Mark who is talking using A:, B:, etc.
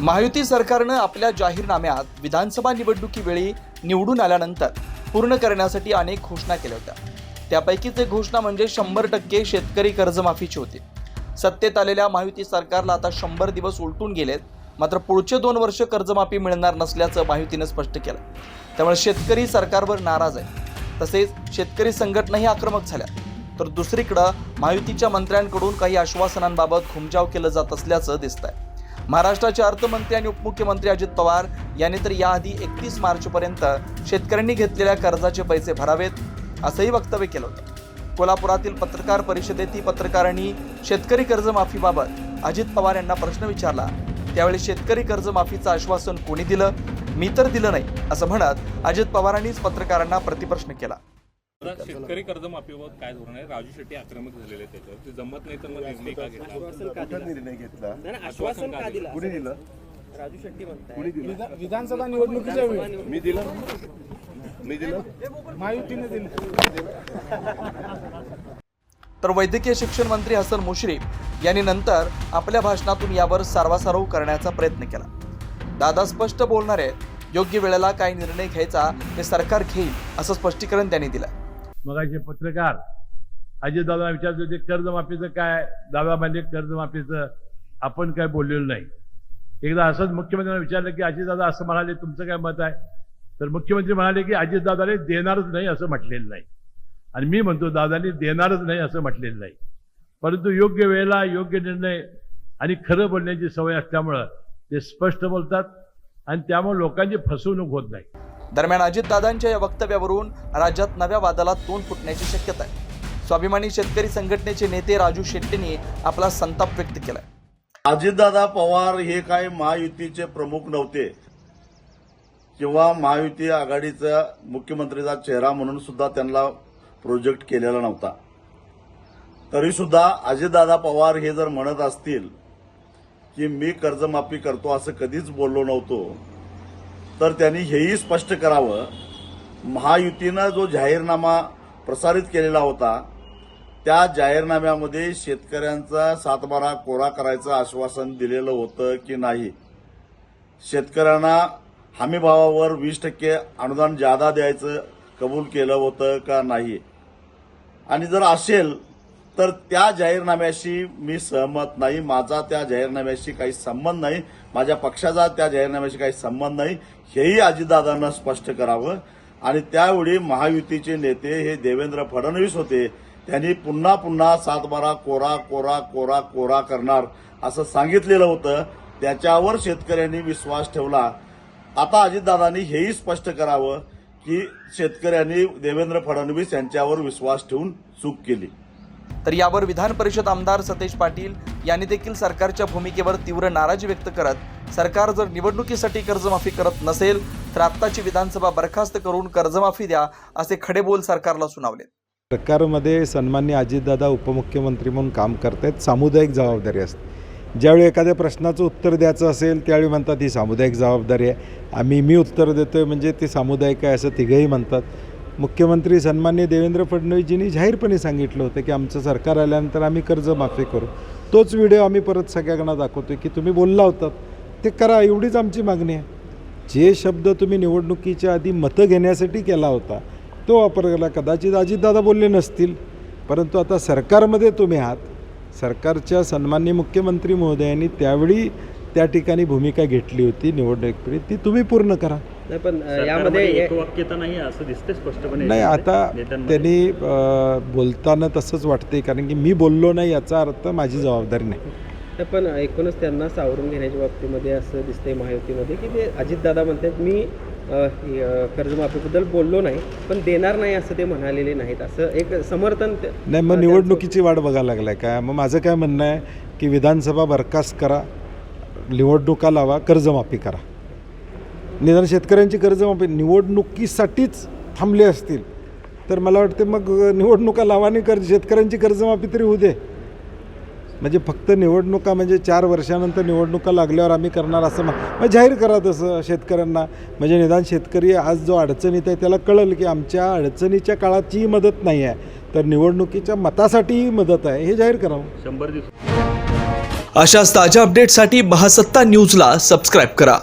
A: महायुती सरकारनं आपल्या जाहीरनाम्यात विधानसभा निवडणुकीवेळी निवडून आल्यानंतर पूर्ण करण्यासाठी अनेक घोषणा केल्या होत्या. त्यापैकीच एक घोषणा म्हणजे शंभर टक्के शेतकरी कर्जमाफीची होती. सत्तेत आलेल्या महायुती सरकारला आता शंभर दिवस उलटून गेलेत. मात्र पुढचे दोन वर्ष कर्जमाफी मिळणार नसल्याचं महायुतीनं स्पष्ट केलं. त्यामुळे शेतकरी सरकारवर नाराज आहे तसेच शेतकरी संघटनाही आक्रमक झाल्या तर दुसरीकडं महायुतीच्या मंत्र्यांकडून काही आश्वासनांबाबत घुमजाव केलं जात असल्याचं दिसतंय. महाराष्ट्राचे अर्थमंत्री आणि उपमुख्यमंत्री अजित पवार यांनी तर याआधी एकतीस मार्चपर्यंत शेतकऱ्यांनी घेतलेल्या कर्जाचे पैसे भरावेत असंही वक्तव्य केलं होतं. कोल्हापुरातील पत्रकार परिषदेतही पत्रकारांनी शेतकरी कर्जमाफीबाबत अजित पवार यांना प्रश्न विचारला. त्यावेळी शेतकरी कर्जमाफीचं आश्वासन कोणी दिलं? मी तर दिलं नाही असं म्हणत अजित पवारांनीच पत्रकारांना प्रतिप्रश्न केला.
B: शेतकरी कर्जमाफीबाबत काय धोरण आहे? राजू शेट्टी आक्रमक झालेले त्याच्यावर. ते जमत नाही तर मग निर्णय का घेतला
C: कुठं निर्णय घेतला?
D: आश्वासन का दिलं?
C: कुणी दिलं?
D: राजू शेट्टी म्हणताय.
C: कुणी दिलं?
E: विधानसभा निवडणुकीच्या वेळी.
C: मी दिलं? मी दिलं?
E: महायुतीने दिली.
A: तर वैद्यकीय शिक्षण मंत्री हसन मुश्रीफ यांनी नंतर आपल्या भाषणातून यावर सारवासारव करण्याचा प्रयत्न केला. दादा स्पष्ट बोलणार आहेत योग्य वेळेला काय निर्णय घ्यायचा ते सरकार घेईल असं स्पष्टीकरण त्यांनी दिलं.
F: मगाचे पत्रकार अजितदादा विचारत होते कर्जमाफीचं काय? दादा म्हणजे कर्जमाफीचं आपण काय बोललेलो नाही. एकदा असंच मुख्यमंत्र्यांना विचारलं की अजितदादा असं म्हणाले तुमचं काय मत आहे? तर मुख्यमंत्री म्हणाले की अजितदादाने देणारच नाही असं म्हटलेलं नाही. आणि मी म्हणतो दादानी देणारच नाही असं म्हटलेलं नाही. परंतु योग्य वेळेला योग्य निर्णय आणि खरं बोलण्याची सवय असल्यामुळं ते स्पष्ट बोलतात आणि त्यामुळे लोकांची फसवणूक होत नाही.
A: दरम्यान अजितदादांच्या या वक्तव्यावरून राज्यात नव्या वादाला तोंड फुटण्याची शक्यता आहे. स्वाभिमानी शेतकरी संघटनेचे नेते राजू शेट्टींनी आपला संताप व्यक्त केलाय.
G: अजितदादा पवार हे काय महायुतीचे प्रमुख नव्हते. किंवा महायुती आघाडीचा मुख्यमंत्रीचा चेहरा म्हणून सुद्धा त्यांना प्रोजेक्ट केलेला नव्हता. तरी सुद्धा अजितदादा पवार हे जर म्हणत असतील की मी कर्जमाफी करतो असं कधीच बोललो नव्हतो तर त्यांनी हेही स्पष्ट करावं. महायुतीनं जो जाहीरनामा प्रसारित केलेला होता त्या जाहीरनाम्यामध्ये शेतकऱ्यांचा सातबारा कोरा करायचं आश्वासन दिलेलं होतं की नाही? शेतकऱ्यांना हमीभावावर वीस टक्के अनुदान जादा द्यायचं कबूल केलं होतं का नाही? आणि जर असेल तर त्या जाहीरनाम्याशी मी सहमत नाही. माझा त्या जाहीरनाम्याशी काही संबंध नाही. माझ्या पक्षाचा त्या जाहीरनाम्याशी काही संबंध नाही. हेही अजितदादांना स्पष्ट करावं. आणि त्यावेळी महायुतीचे नेते हे देवेंद्र फडणवीस होते. त्यांनी पुन्हा पुन्हा सातबारा कोरा कोरा कोरा कोरा करणार असं सांगितलेलं होतं. त्याच्यावर शेतकऱ्यांनी विश्वास ठेवला. आता अजितदादांनी हेही स्पष्ट करावं की शेतकऱ्यांनी देवेंद्र फडणवीस यांच्यावर विश्वास ठेवून चूक केली.
A: तर यावर विधान परिषद आमदार सतेज पाटील यांनी देखील सरकारच्या भूमिकेवर तीव्र नाराजी व्यक्त करत सरकार जर निवडणुकीसाठी कर्जमाफी करत नसेल तर आत्ताची विधानसभा बरखास्त करून कर्जमाफी द्या असे खडे बोल सरकारला सुनावले.
H: सरकारमध्ये सन्मान्य अजितदादा उपमुख्यमंत्री म्हणून काम करतायत सामुदायिक जबाबदारी असते. ज्यावेळी एखाद्या प्रश्नाचं उत्तर द्यायचं असेल त्यावेळी म्हणतात ही सामुदायिक जबाबदारी आहे. आम्ही मी उत्तर देतोय म्हणजे ते सामुदायिक आहे असं तिघंही म्हणतात. मुख्यमंत्री सन्मान्य देवेंद्र फडणवीसजींनी जाहीरपणे सांगितलं होतं की आमचं सरकार आल्यानंतर आम्ही कर्जमाफी करू. तोच व्हिडिओ आम्ही परत सगळ्यांना दाखवतो की तुम्ही बोलला होतात ते करा एवढीच आमची मागणी आहे. जे शब्द तुम्ही निवडणुकीच्या आधी मतं घेण्यासाठी केला होता तो वापर केला. कदाचित अजितदादा बोलले नसतील परंतु आता सरकारमध्ये तुम्ही आहात. सरकारच्या सन्मान्य मुख्यमंत्री महोदयांनी त्यावेळी त्या ठिकाणी भूमिका घेतली होती निवडणुकीपुढे ती तुम्ही पूर्ण करा.
D: नाही पण यामध्ये
B: एक वाक्यता नाही असं दिसते स्पष्टपणे
H: नाही आता त्यांनी बोलताना तसंच वाटते कारण की मी बोललो नाही याचा अर्थ माझी जबाबदारी नाही.
D: पण एकूणच त्यांना सावरून घेण्याच्या बाबतीमध्ये असं दिसतंय महायुतीमध्ये की ते अजितदादा म्हणतात मी कर्जमाफीबद्दल बोललो नाही पण देणार नाही असं ते म्हणालेले नाहीत. असं एक समर्थन
H: नाही मग निवडणुकीची वाट बघायला लागलाय काय मग माझं काय म्हणणं आहे की विधानसभा बरखास्त करा निवडणुका लावा कर्जमाफी करा. निदान शेतकऱ्यांची कर्जमाफी निवडणुकीसाठीच थांबले असतील. तर मला वाटते मग निवडणुका लावा आणि कर्ज शेतकऱ्यांची कर्जमाफी तरी होऊ दे. म्हणजे फक्त निवडणुका म्हणजे चार वर्षानंतर निवडणुका लागल्यावर आम्ही करणार असं मग मग जाहीर करा तसं शेतकऱ्यांना. म्हणजे निदान शेतकरी आज जो अडचणीत आहे त्याला कळेल की आमच्या अडचणीच्या काळाचीही मदत नाही आहे. तर निवडणुकीच्या मतासाठीही मदत आहे. हे जाहीर करावं
B: शंभर दिवस.
A: अशाच ताज्या अपडेटसाठी महासत्ता न्यूजला सबस्क्राईब करा.